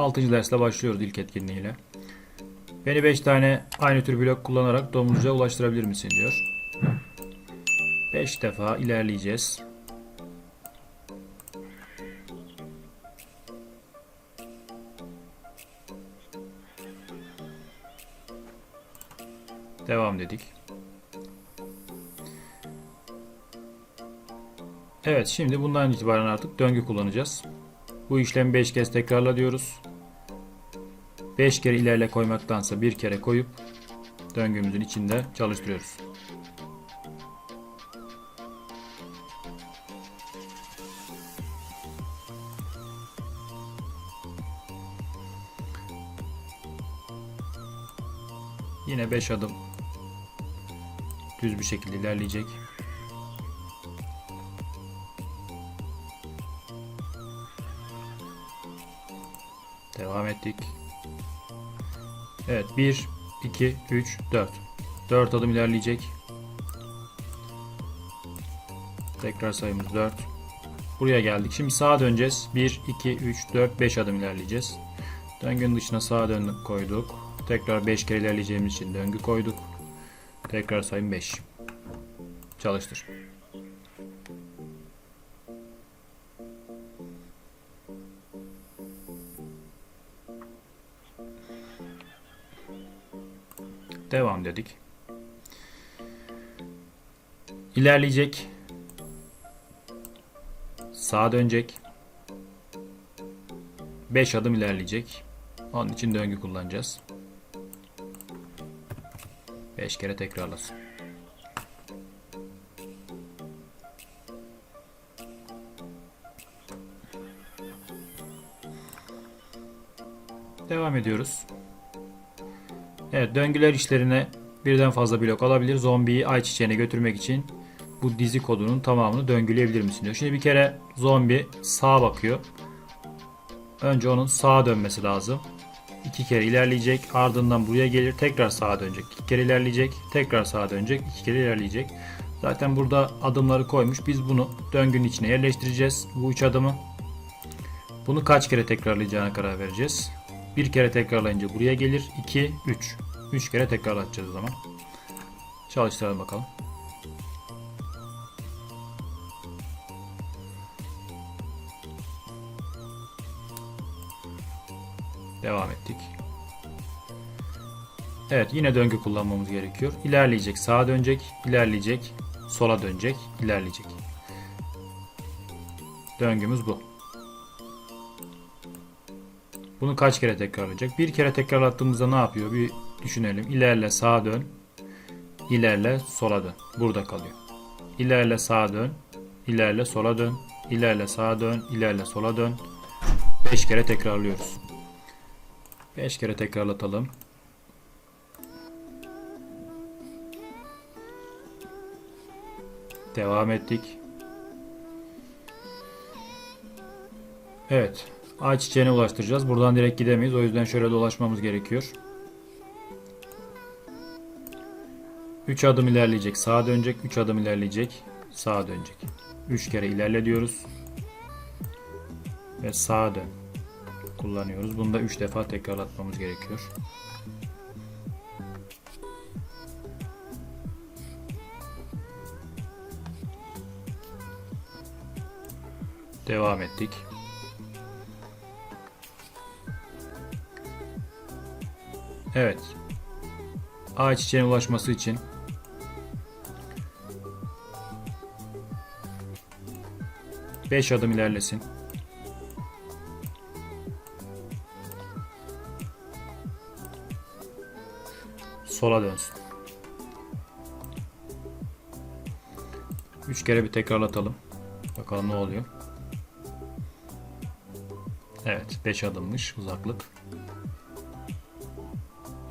6. dersle başlıyoruz ilk etkinliğiyle. Beni 5 tane aynı tür blok kullanarak domuzcuğa ulaştırabilir misin diyor. 5 defa ilerleyeceğiz. Devam dedik. Evet şimdi bundan itibaren artık döngü kullanacağız. Bu işlemi 5 kez tekrarla diyoruz. 5 kere ilerle koymaktansa bir kere koyup döngümüzün içinde çalıştırıyoruz. Yine 5 adım düz bir şekilde ilerleyecek. Devam ettik. Evet 1, 2, 3, 4. 4 adım ilerleyecek. Tekrar sayımız 4. Buraya geldik. Şimdi sağa döneceğiz. 1, 2, 3, 4, 5 adım ilerleyeceğiz. Döngünün dışına sağa döndük koyduk. Tekrar 5 kere ilerleyeceğimiz için döngü koyduk. Tekrar sayım 5. Çalıştır. Devam dedik. İlerleyecek. Sağa dönecek. 5 adım ilerleyecek. Onun için döngü kullanacağız. 5 kere tekrarlasın. Devam ediyoruz. Evet döngüler işlerine birden fazla blok alabilir. Zombiyi ayçiçeğine götürmek için bu dizi kodunun tamamını döngüleyebilir misin diyor. Şimdi bir kere zombi sağa bakıyor. Önce onun sağa dönmesi lazım. İki kere ilerleyecek. Ardından buraya gelir. Tekrar sağa dönecek. İki kere ilerleyecek. Tekrar sağa dönecek. iki kere ilerleyecek. Zaten burada adımları koymuş. Biz bunu döngünün içine yerleştireceğiz. Bu üç adımı. Bunu kaç kere tekrarlayacağına karar vereceğiz. Bir kere tekrarlayınca buraya gelir. 2, 3. 3 kere tekrarlatacağız o zaman. Çalıştıralım bakalım. Devam ettik. Evet yine döngü kullanmamız gerekiyor. İlerleyecek sağa dönecek, ilerleyecek sola dönecek, ilerleyecek. Döngümüz bu. Bunu kaç kere tekrarlayacak? Bir kere tekrarlattığımızda ne yapıyor? Bir düşünelim. İlerle sağa dön. İlerle sola dön. Burada kalıyor. İlerle sağa dön. İlerle sola dön. İlerle sağa dön. İlerle sola dön. 5 kere tekrarlıyoruz. 5 kere tekrarlatalım. Devam ettik. Evet. Ağaç çiçeğine ulaştıracağız. Buradan direkt gidemeyiz. O yüzden şöyle dolaşmamız gerekiyor. 3 adım ilerleyecek. Sağa dönecek. 3 adım ilerleyecek. Sağa dönecek. 3 kere ilerle diyoruz. Ve sağa dön. Kullanıyoruz. Bunu da 3 defa tekrarlatmamız gerekiyor. Devam ettik. Evet. Ağaç çiçeğine ulaşması için beş adım ilerlesin. Sola dönsün. Üç kere bir tekrarlatalım. Bakalım ne oluyor. Evet 5 adımmış uzaklık.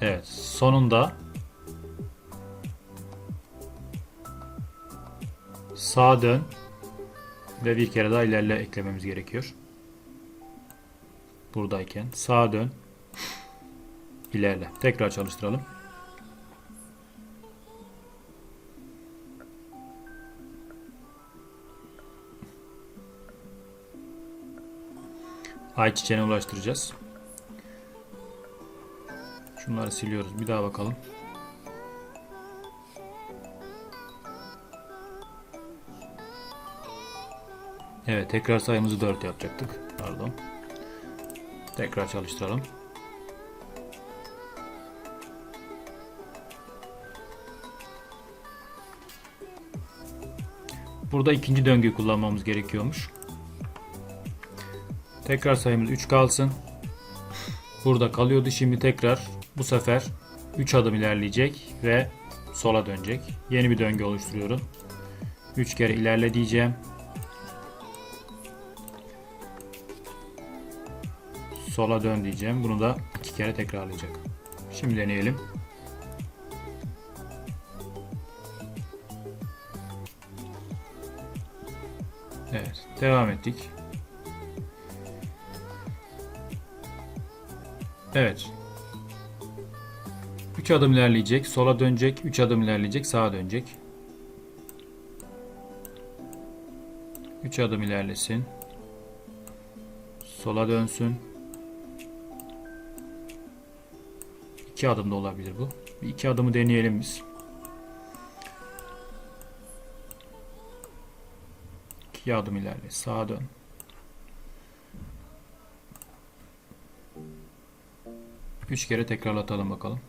Evet sonunda sağa dön ve bir kere daha ilerle eklememiz gerekiyor. Buradayken sağa dön ilerle. Tekrar çalıştıralım. Ayçiçeğine ulaştıracağız. Şunları siliyoruz. Bir daha bakalım. Evet tekrar sayımızı 4 yapacaktık. Pardon. Tekrar çalıştıralım. Burada ikinci döngüyü kullanmamız gerekiyormuş. Tekrar sayımız 3 kalsın. Burada kalıyordu. Şimdi tekrar bu sefer 3 adım ilerleyecek ve sola dönecek. Yeni bir döngü oluşturuyorum. 3 kere ilerle diyeceğim. Sola dön diyeceğim. Bunu da 2 kere tekrarlayacak. Şimdi deneyelim. Evet, devam ettik. Evet. 3 adım ilerleyecek, sola dönecek, 3 adım ilerleyecek, sağa dönecek. 3 adım ilerlesin. Sola dönsün. 2 adım da olabilir bu. Bir iki adımı deneyelim biz. 2 adım ilerle, sağa dön. Üç kere tekrarlatalım bakalım.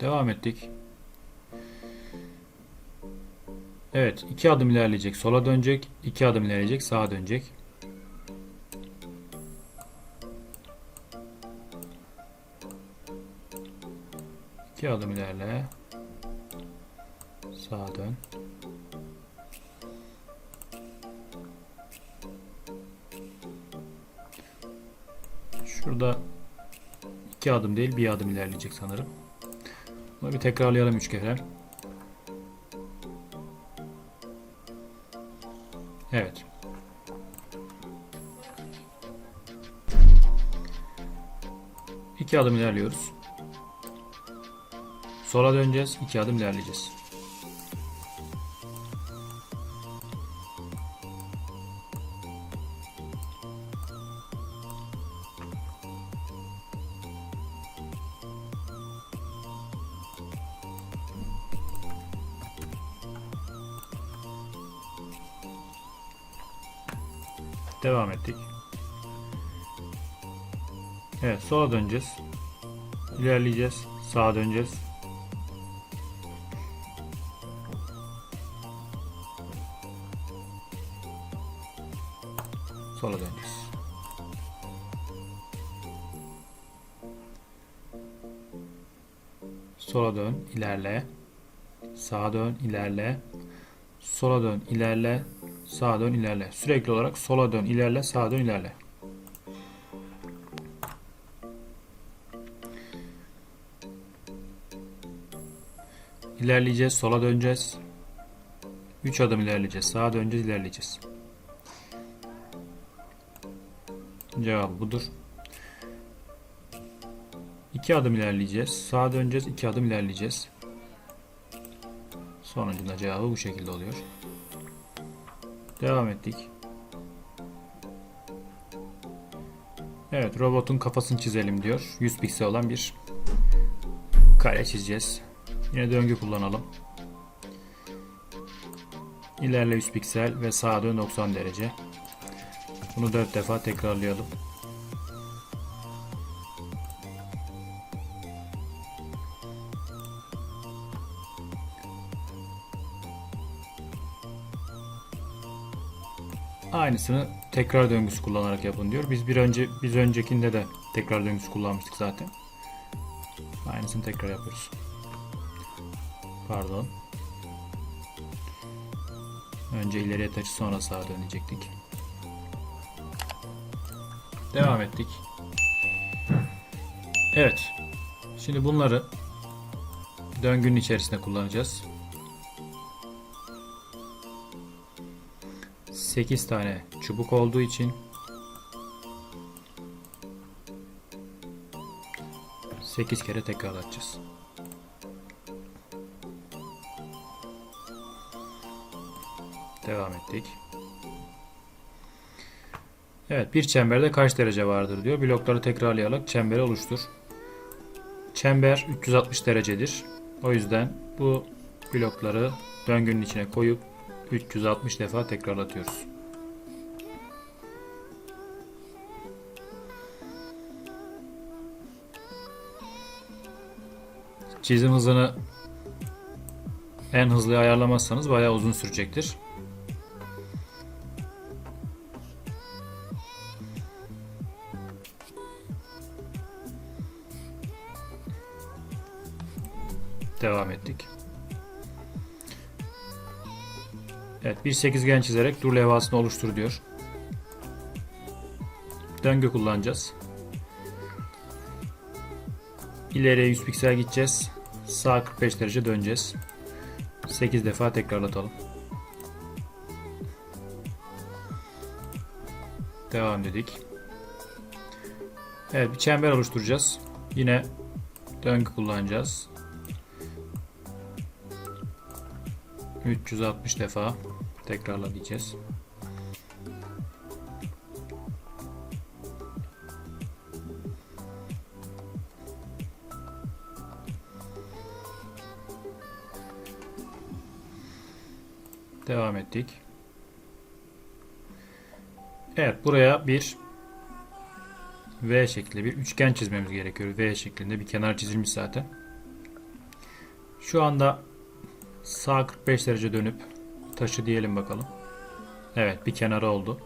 Devam ettik. Evet iki adım ilerleyecek sola dönecek. iki adım ilerleyecek sağa dönecek. İki adım ilerle. Sağa dön. Şurada iki adım değil bir adım ilerleyecek sanırım. Bunu bir tekrarlayalım üç kere. Evet. İki adım ilerliyoruz. Sola döneceğiz. iki adım ilerleyeceğiz. Devam ettik. Evet sola döneceğiz. İlerleyeceğiz. Sağa döneceğiz. Sola döneceğiz. Sola dön, ilerle. Sağa dön, ilerle. Sola dön, ilerle. Sağa dön, ilerle. Sürekli olarak sola dön, ilerle, sağa dön, ilerle. İlerleyeceğiz, sola döneceğiz. 3 adım ilerleyeceğiz, sağa döneceğiz, ilerleyeceğiz. Cevabı budur. 2 adım ilerleyeceğiz, sağa döneceğiz, 2 adım ilerleyeceğiz. Sonucunda cevabı bu şekilde oluyor. Devam ettik. Evet robotun kafasını çizelim diyor. 100 piksel olan bir kare çizeceğiz. Yine döngü kullanalım. İlerle 100 piksel ve sağa dön 90 derece. Bunu 4 defa tekrarlayalım. Aynısını tekrar döngüsü kullanarak yapın diyor. Biz bir önce biz öncekinde de tekrar döngüsü kullanmıştık zaten. Aynısını tekrar yapıyoruz. Pardon. Önce ileriye taşı sonra sağa dönecektik. Devam ettik. Evet. Şimdi bunları döngünün içerisinde kullanacağız. 8 tane çubuk olduğu için 8 kere tekrarlatacağız. Devam ettik. Evet bir çemberde kaç derece vardır diyor. Blokları tekrarlayarak çemberi oluştur. Çember 360 derecedir. O yüzden bu blokları döngünün içine koyup 360 defa tekrarlatıyoruz. Çizim hızını en hızlı ayarlamazsanız bayağı uzun sürecektir. Bir sekizgen çizerek dur levhasını oluştur diyor. Döngü kullanacağız. İleriye 100 piksel gideceğiz. Sağ 45 derece döneceğiz. 8 defa tekrarlatalım. Devam dedik. Evet bir çember oluşturacağız. Yine döngü kullanacağız. 360 defa tekrarla diyeceğiz. Devam ettik. Evet buraya bir V şeklinde bir üçgen çizmemiz gerekiyor. V şeklinde bir kenar çizilmiş zaten. Şu anda sağ 45 derece dönüp taşı diyelim bakalım. Evet bir kenarı oldu.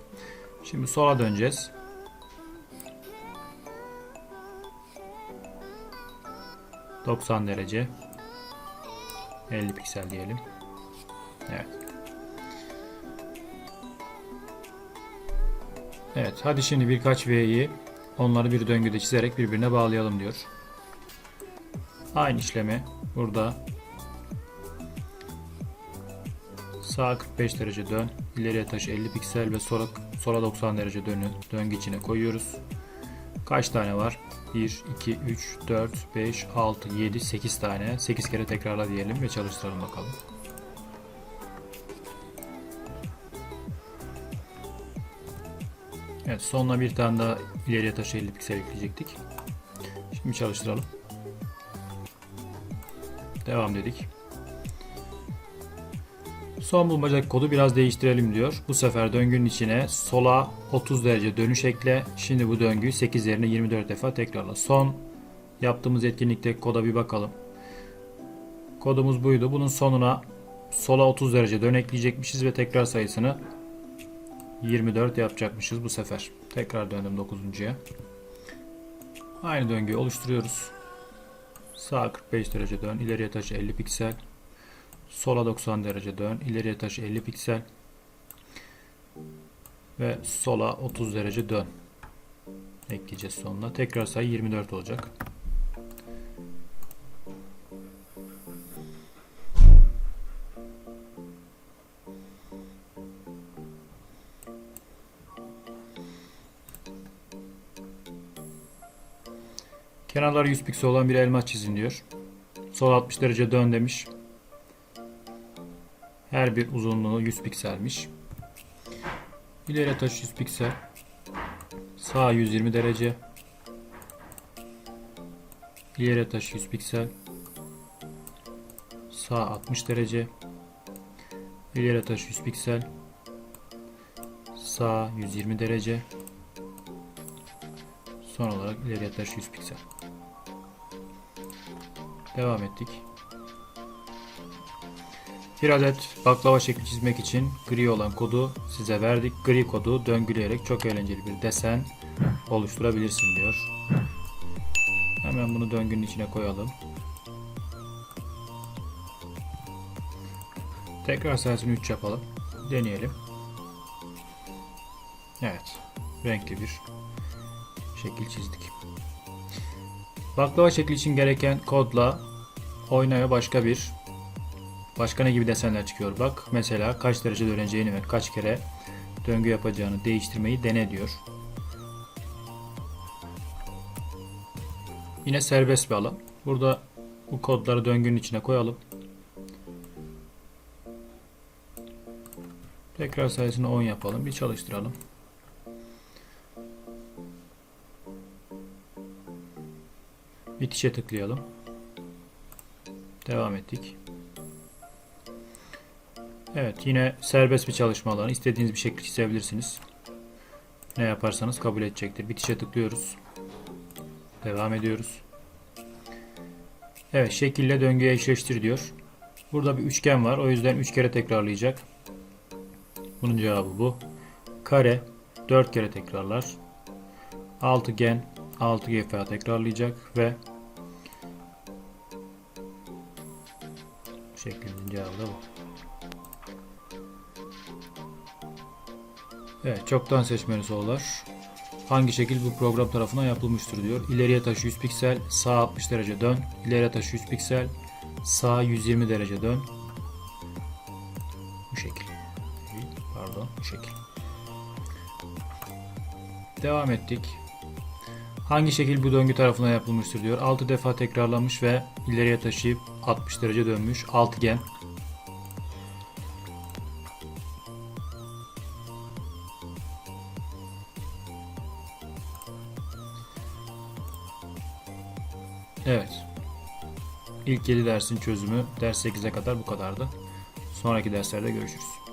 Şimdi sola döneceğiz. ...90 derece... ...50 piksel diyelim. Evet. Evet hadi şimdi birkaç V'yi... ...onları bir döngüde çizerek birbirine bağlayalım diyor. Aynı işlemi burada Sağa 45 derece dön. İleriye taşı 50 piksel ve sola, sola 90 derece dönü döngü içine koyuyoruz. Kaç tane var? 1, 2, 3, 4, 5, 6, 7, 8 tane. 8 kere tekrarla diyelim ve çalıştıralım bakalım. Evet sonuna bir tane daha ileriye taşı 50 piksel ekleyecektik. Şimdi çalıştıralım. Devam dedik. Son bulmacadaki kodu biraz değiştirelim diyor. Bu sefer döngünün içine sola 30 derece dönüş ekle. Şimdi bu döngüyü 8 yerine 24 defa tekrarla. Son yaptığımız etkinlikteki koda bir bakalım. Kodumuz buydu. Bunun sonuna sola 30 derece dön ekleyecekmişiz ve tekrar sayısını 24 yapacakmışız bu sefer. Tekrar döndüm 9.ya. Aynı döngüyü oluşturuyoruz. Sağ 45 derece dön. ileriye taşı 50 piksel. Sola 90 derece dön. ileriye taşı 50 piksel. Ve sola 30 derece dön. Ekleyeceğiz sonuna. Tekrar sayı 24 olacak. Kenarları 100 piksel olan bir elmas çizin diyor. Sol 60 derece dön demiş. Her bir uzunluğu 100 pikselmiş. İleri taş 100 piksel. Sağ 120 derece. İleri taş 100 piksel. Sağ 60 derece. İleri taş 100 piksel. Sağ 120 derece. Son olarak ileriye taş 100 piksel. Devam ettik. Bir adet baklava şekli çizmek için gri olan kodu size verdik. Gri kodu döngüleyerek çok eğlenceli bir desen oluşturabilirsin diyor. Hemen bunu döngünün içine koyalım. Tekrar sayısını 3 yapalım. Deneyelim. Evet. Renkli bir şekil çizdik. Baklava şekli için gereken kodla oynaya başka bir Başka ne gibi desenler çıkıyor bak. Mesela kaç derece döneceğini ve kaç kere döngü yapacağını değiştirmeyi dene diyor. Yine serbest bir alan. Burada bu kodları döngünün içine koyalım. Tekrar sayısını 10 yapalım. Bir çalıştıralım. Bitişe tıklayalım. Devam ettik. Evet yine serbest bir çalışma alanı. İstediğiniz bir şekil çizebilirsiniz. Ne yaparsanız kabul edecektir. Bitişe tıklıyoruz. Devam ediyoruz. Evet şekille döngüye eşleştir diyor. Burada bir üçgen var. O yüzden 3 kere tekrarlayacak. Bunun cevabı bu. Kare 4 kere tekrarlar. Altıgen 6 defa tekrarlayacak ve şeklinin cevabı da bu. Evet, çoktan seçmeli sorular. Hangi şekil bu program tarafından yapılmıştır diyor. İleriye taşı 100 piksel, sağ 60 derece dön. İleriye taşı 100 piksel, sağ 120 derece dön. Bu şekil. Pardon, bu şekil. Devam ettik. Hangi şekil bu döngü tarafından yapılmıştır diyor. 6 defa tekrarlanmış ve ileriye taşıyıp 60 derece dönmüş. Altıgen. İlk 7 dersin çözümü ders 8'e kadar bu kadardı. Sonraki derslerde görüşürüz.